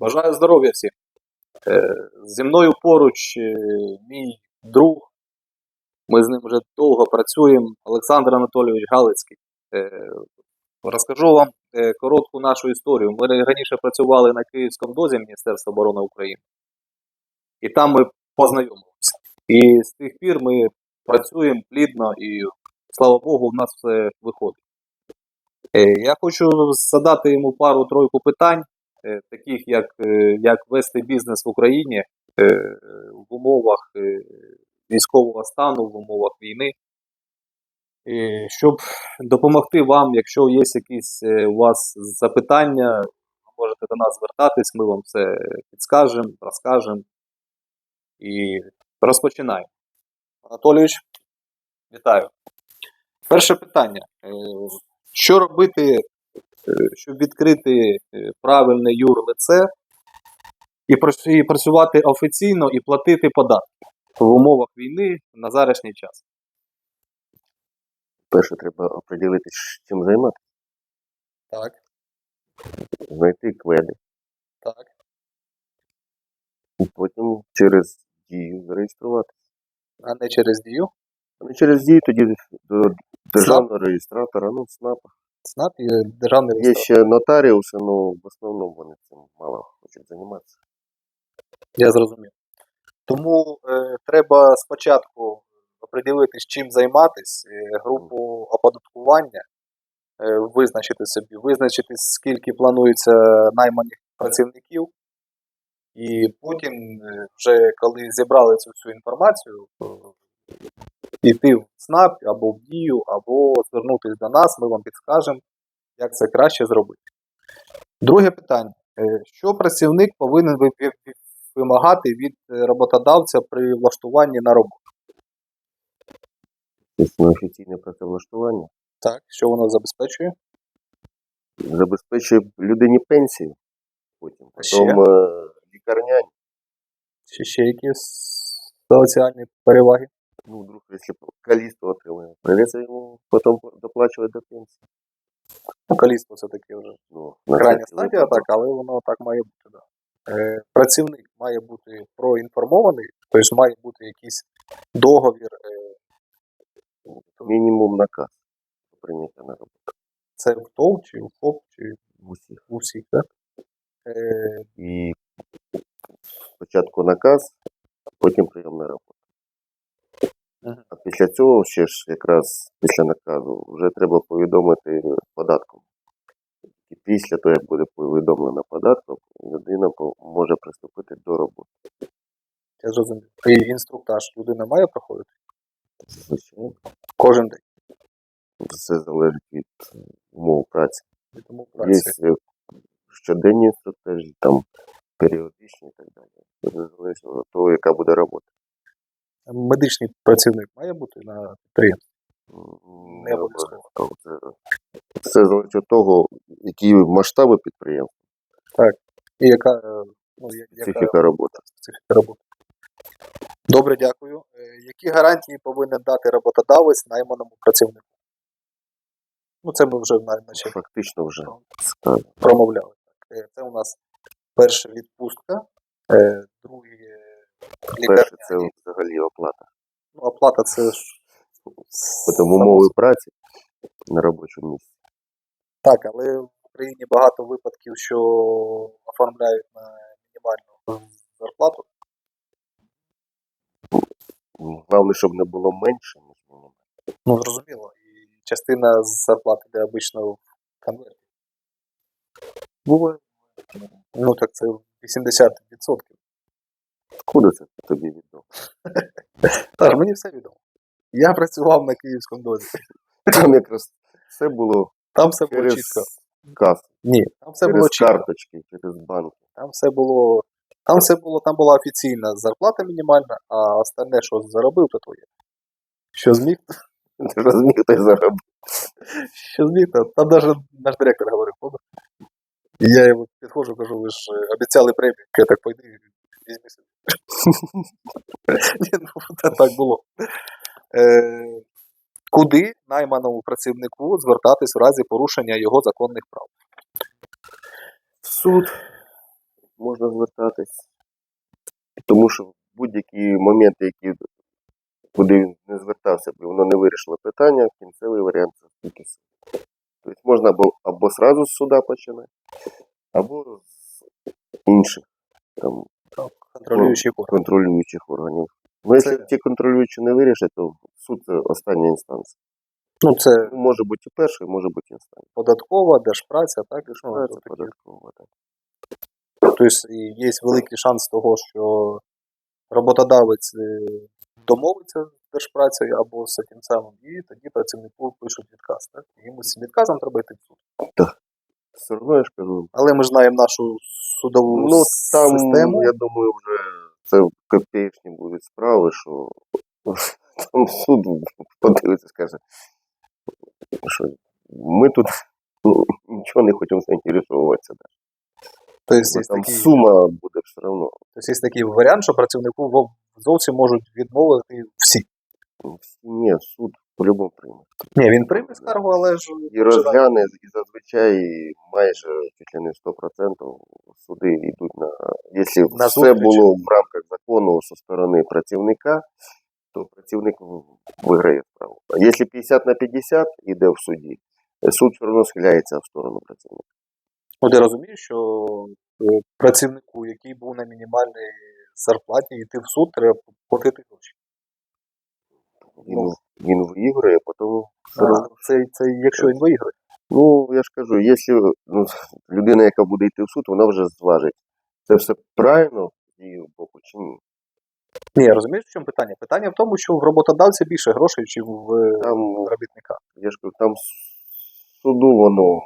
Бажаю здоров'я всім. Е, Зі мною поруч е, мій друг. Ми з ним вже довго працюємо. Олександр Анатолійович Галицький. Е, Розкажу вам коротку нашу історію. Ми раніше працювали на Київському дозі Міністерства оборони України. І там ми познайомилися. І з тих пір ми працюємо плідно і, слава Богу, в нас все виходить. Я хочу задати йому пару-тройку питань таких як, е, як вести бізнес в Україні е, в умовах е, військового стану, в умовах війни, Е, щоб допомогти вам, якщо є якісь е, у вас запитання, ви можете до нас звертатись, ми вам все підскажемо, розкажемо і розпочинаємо. Анатолійович, вітаю. Перше питання. Е, Що робити е, щоб відкрити е, правильне юрлице і і працювати офіційно і платити податки в умовах війни на зарашній час. Перше треба оприділитись, чим займатися, Так, знайти кведи, так. і потім через дію зареєструватися. А не через дію. А не через дію тоді до державного реєстратора, ну, СНАПа. СНАП і державний Є ще нотаріуси, ну в основному вони цим мало хочуть займатися. Я зрозумів. Тому е, треба спочатку оприділитись, чим займатись, е, групу оподаткування, е, визначити собі, визначити, скільки планується найманих працівників, і потім, е, вже коли зібрали цю всю інформацію, йти в СНАП або в Дію, або звернутися до нас, ми вам підскажемо, як це краще зробити. Друге питання. Е, Що працівник повинен ви- ви- вимагати від е, роботодавця при влаштуванні на роботу? Тобто офіційне працевлаштування Так, що воно забезпечує? забезпечує людині пенсію, потім, потім е, лікарняні. Чи ще якісь соціальні переваги? Ну, вдруг, якщо калісту отримує, прийдеться йому потім доплачувати до пенсії. Ну, каліство це таке вже Ну, крайня стадія, так, але воно так має бути. Да. Е, працівник має бути проінформований, тобто має бути якийсь договір. Е, Мінімум наказ прийняття на роботу. це в ТОВ, чи в ФОП, чи в усіх. в усіх, так? Е, І спочатку наказ, а потім прийом на роботу. Після цього ще ж якраз після наказу вже треба повідомити податком. І після того, як буде повідомлено податком, людина може приступити до роботи. я зрозумів. І інструктаж людина має проходити Звичайно, кожен день. все залежить від умов праці. І Тому праці. е, щоденні інструктажі, там періодичні і так далі. Це залежить від того, яка буде робота. Медичний працівник має бути на підприємстві. Не обов'язково. Це, залежить від того, які масштаби підприємства, Так. І яка, е, ну, я- яка специфіка роботи. роботи. Добре, дякую. Е, Які гарантії повинен дати роботодавець найманому працівнику? Ну, це ми вже наче Фактично вже промовляли. Е, Це у нас перша відпустка, друге Перше, це взагалі оплата. Ну, оплата це ж Потім умови праці на робочому місці. Так, але в Україні багато випадків, що оформляють на мінімальну зарплату. Головне, щоб не було менше, ніж мінімум. Ну, зрозуміло. І частина з зарплати йде обично в конверті. Буває. Ну, так це 80%. Куди це тобі відомо? Так, мені все відомо. Я працював на київському дозі. Там якраз все було Там все було через чітко. касу, Ні, там все було чітко. карточки, через банки. Там все було. Там все було, там була офіційна зарплата мінімальна, а остальне, що заробив, то твоє. Що зміг, Ти розумієш, хто й заробив. що зміг, то там навіть наш директор говорив? І я йому підходжу, кажу, ви ж е, обіцяли премію, я так пойди, ну, це так було. Е, Куди найманому працівнику звертатись в разі порушення його законних прав? В суд. можна звертатись. Тому що будь-які моменти, які куди він не звертався, бо воно не вирішило питання, кінцевий варіант це тільки суд. Тобто можна або, або сразу з суда починати, або з інших там, Контролюючий орган. контролюючих органів. Ну, якщо Це- ті контролюючі не вирішать, то суд це остання інстанція. Ну, це Ну, Може бути і першою, може бути і останньою. податкова, держпраця, так? Ну, податкова, так. Тобто є великий шанс того, що роботодавець е, домовиться з держпрацею або з тим самим, і тоді працівнику пишуть відказ. Так? І Йому з цим відказом треба йти в суд. Все одно я ж кажу, Але ми ж знаємо нашу судову Ну, там, систему. я думаю, вже це копеечні будуть справи, що там суд подивиться, скаже, що ми тут ну, нічого не хочемо заінтересовуватися. Да. Тобто там такий, сума буде все одно. тобто є такий варіант, що працівнику зовсім можуть відмовити всі. Ні, суд по-любому прийме. Ні, він прийме скаргу, але ж І розгляне, і зазвичай майже чуть ли не 100% суди йдуть на. Якщо На все зустріч. було в рамках закону зі сторони працівника, то працівник виграє справу. А якщо 50 на 50 йде в суді, суд все одно схиляється в сторону працівника. Ну, ти розумієш, що е, працівнику, який був на мінімальній зарплаті, йти в суд, треба платити гроші. Він, Ну. він виграє, потім все одно. Це, це якщо він виграє. Ну, я ж кажу, якщо ну, людина, яка буде йти в суд, вона вже зважить. Це все правильно з її боку чи ні? Ні, розумієш, в чому питання? Питання в тому, що в роботодавця більше грошей, ніж в е, Там робітника. я ж кажу, там суду воно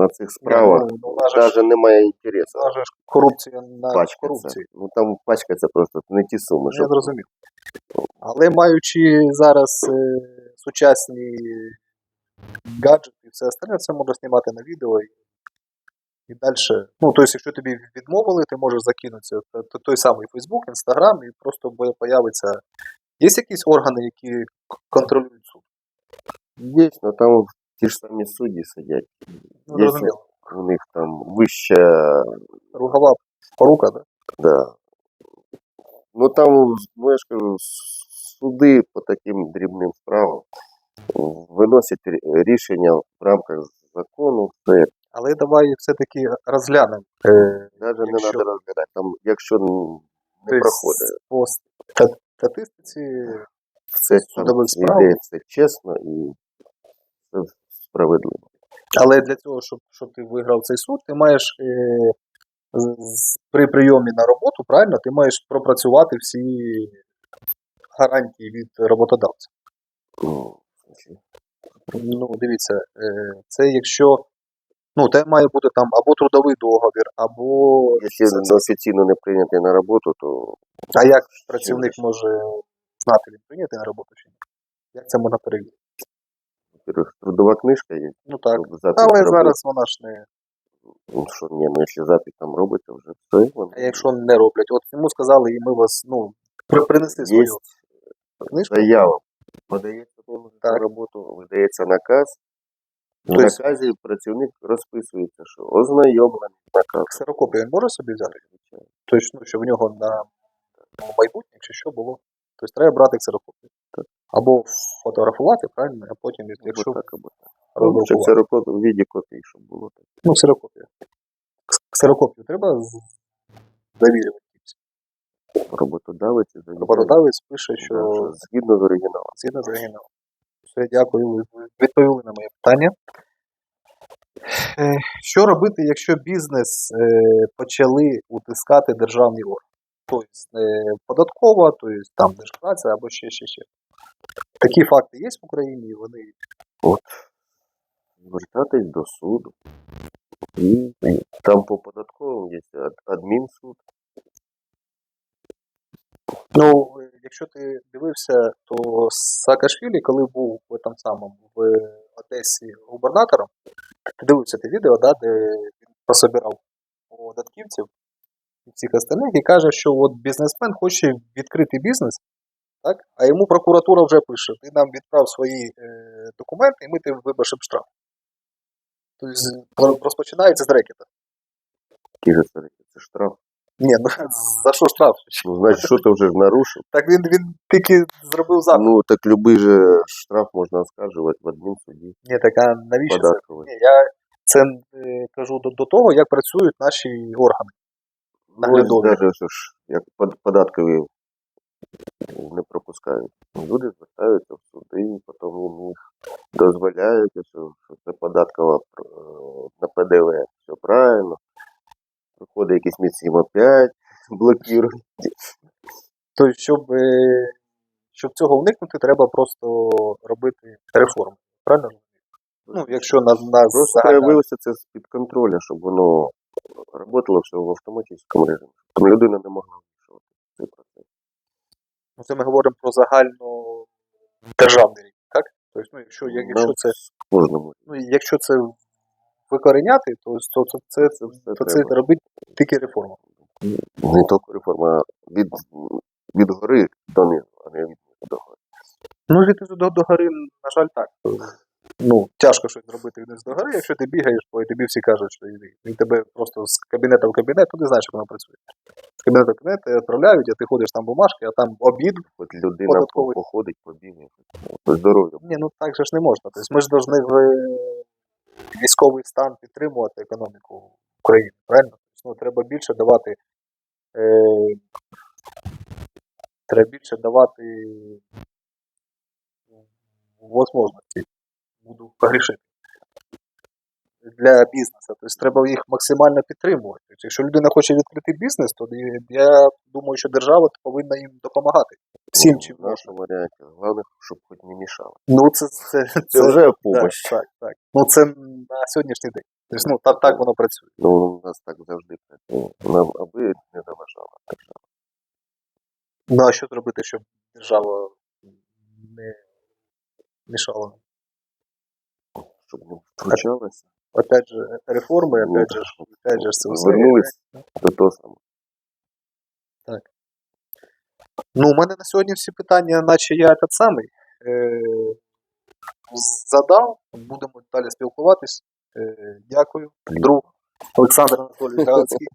на цих справах Ну, ну, у ж- навіть немає інтересу ж корупція на корупції. Ну там пачкаться просто не ті суми. Я зрозумів. Але маючи зараз е, сучасні гаджети і все остальне, це можна знімати на відео і, і далі. Ну, тобто, якщо тобі відмовили, ти можеш закинутися т- той самий Facebook, Instagram, і просто появиться. Є якісь органи, які к- контролюють суд? Є, але там ті ж самі судді сидять. Ну, Є зрозуміло. У них там вища, Ругова порука, да? да. Ну там, ну я ж кажу, суди по таким дрібним справам виносять рішення в рамках закону, все Але давай все-таки розглянемо. Е, Навіть не Якщо- треба розглядати. Там, якщо не тобто, проходить, По статистиці все судових справ. йде чесно і справедливо. Але для цього, щоб, щоб ти виграв цей суд, ти маєш е, з- при прийомі на роботу, правильно, ти маєш пропрацювати всі гарантії від роботодавця. Ну, дивіться, е, це якщо ну, те має бути там або трудовий договір, або. Якщо це- офіційно не прийнятий на роботу, то А як працівник може знати, він прийнятий на роботу чи ні? Як це можна перевірити? трудова книжка є. Ну так. Але зараз вона ж не. Ну, що, ні, ну якщо запит там робиться, вже все. А якщо не роблять, от йому сказали, і ми вас ну, принесли свою книжку. заява, подається на Так. роботу, видається наказ. В Тобто- наказі працівник розписується, що ознайомлений з наказом. Ксерокопію він може собі взяти? Тобто, ну, що в нього на майбутнє, якщо що було. Тобто треба брати ксерокопію. Або фотографувати, правильно, а потім, якщо Або так, або так. Ну, Лучше роздрукувати. ксерокопію в віді копії, щоб було так. Ну, ксерокопія. Кс- Ксерокопію треба з- завірювати. Роботодавець. Роботодавець пише, що згідно з оригіналом. згідно з оригіналом. Все, дякую, відповіли на моє питання. Е, Що робити, якщо бізнес е, почали утискати державні органи? Тобто е, податкова, тобто там держпраця або ще ще ще. Такі факти є в Україні, і вони Звертатись до суду. І там по податковим є адмінсуд. Ну, якщо ти дивився, то Саакашвілі, коли був в там самому в Одесі губернатором, ти дивився те відео, да, де він пособирав податківців і всіх остальних і каже, що от бізнесмен хоче відкрити бізнес, так, а йому прокуратура вже пише: ти нам відправ свої е, документи, і ми тебе випишемо штраф. Тобто розпочинається з рекета. Який же це, це штраф? Ні, ну за що штраф? Ну, значить, що ти вже ж нарушив. Так він, він тільки зробив запит. Ну, так любий же штраф можна оскаржувати в адмінсуді, Ні, так а навіщо це? податковий. Ні, я це е, кажу до, до того, як працюють наші органи. Ну, наглядові. даже що ж, як под- податкові не пропускають. Люди звертаються в суди, потім їм їх дозволяють, що, що це податкова е, на ПДВ. Все правильно. Приходить якийсь міцім опять блокують. Тобто, щоб, е, щоб цього уникнути, треба просто робити реформи. Правильно? Ну, якщо на, на Просто загальна- треба це з-під контролю, щоб воно працювало все в автоматичному режимі. Щоб людина не могла вирішувати цей процес. Ну, це ми говоримо про загально державний рівень, так? Тобто, ну, якщо, як- якщо Ну, це, ну, якщо це викореняти, то, то, то це, Це то це треба. робить тільки реформа. Не тільки реформа, а від, від гори донизу, а не від до гори. Ну, від до, до гори, на жаль, так. Ну, тяжко щось зробити вниз до гори, якщо ти бігаєш, по і тобі всі кажуть, що йди. І тебе просто з кабінету в кабінет, ти не знаєш, як воно працює. З кабінету в кабінет відправляють, а ти ходиш там бумажки, а там обід. Хоч людина Податковий. походить, побігає, по здоров'ю. Ні, ну так же ж не можна. Тобто ми ж повинні військовий стан підтримувати економіку України, правильно? Тобто, ну, треба більше давати. Е, треба більше давати можливості. Буду погрішити. Для бізнесу. Тобто треба їх максимально підтримувати. Якщо людина хоче відкрити бізнес, то я думаю, що держава повинна їм допомагати. Всім чим в нашому варіанті. Головне, щоб хоч не мішало. Ну, це, це, це, Це вже так, помощь. так, так. Ну, це на сьогоднішній день. Тобто, ну, так, так воно працює. Ну, у нас так завжди працює. Нам аби не заважала держава. Ну, а що зробити, щоб держава не мішала? Щоб не втручалася. Опять же, реформи, Ну, опять же, опять же, це все. Вернулись до того самого. Ну, у мене на сьогодні всі питання, наче я так самий. Е, задав, будемо далі спілкуватись. Е, дякую. Друг Олександр Анатолійович Галицький.